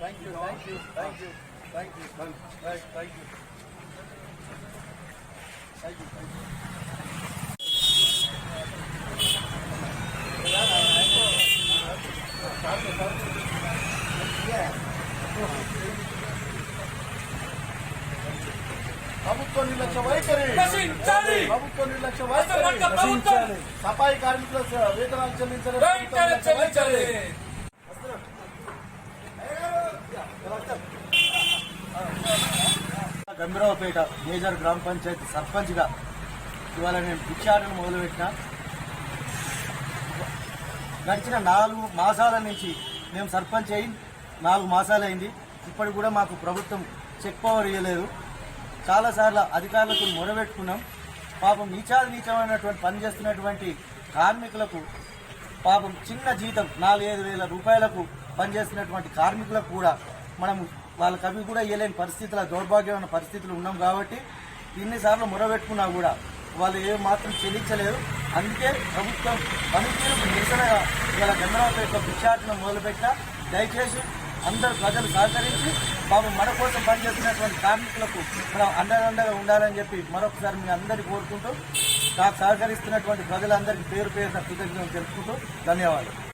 Thank you thank you thank you thank you thank you thank you ప్రభుత్వ నిర్లక్ష్య వైఖరి నశించాలి. ప్రభుత్వ నిర్లక్ష్య అసలు వైఖరి మన ప్రభుత్వం సఫాయి కార్మికుల వేతనాలు చెల్లించడం వెంటనే చెల్లించాలి గంభీరావుపేట మేజర్ గ్రామ పంచాయతీ సర్పంచ్గా ఇవాళ నేను భిక్షాటన మొదలుపెట్టిన. గడిచిన నాలుగు మాసాల నుంచి మేము సర్పంచ్ అయి నాలుగు మాసాలైంది. ఇప్పటికి కూడా మాకు ప్రభుత్వం చెక్ పవర్ ఇవ్వలేదు చాలాసార్లు అధికారులకు మొరబెట్టుకున్నాం. పాపం నీచాది నీచమైనటువంటి పని చేస్తున్నటువంటి కార్మికులకు పాపం చిన్న జీతం నాలుగైదు వేల రూపాయలకు పనిచేస్తున్నటువంటి కార్మికులకు కూడా మనం వాళ్ళకి అవి కూడా ఇవ్వలేని పరిస్థితుల దౌర్భాగ్యమైన పరిస్థితులు ఉన్నాం కాబట్టి ఇన్నిసార్లు మొరబెట్టుకున్నా కూడా వాళ్ళు ఏ మాత్రం చెల్లించలేదు అందుకే ప్రభుత్వం పనితీరుకు నిరసనగా ఇవాళ యొక్క భిక్షాటన మొదలుపెట్టిన దయచేసి అందరూ ప్రజలు సహకరించి బాబు మన కోసం పనిచేస్తున్నటువంటి కార్మికులకు మనం అండరండగా ఉండాలని చెప్పి మరొకసారి మీ అందరికీ కోరుకుంటూ నాకు సహకరిస్తున్నటువంటి ప్రజలందరికీ పేరు పేరున కృతజ్ఞతలు తెలుపుకుంటూ ధన్యవాదాలు.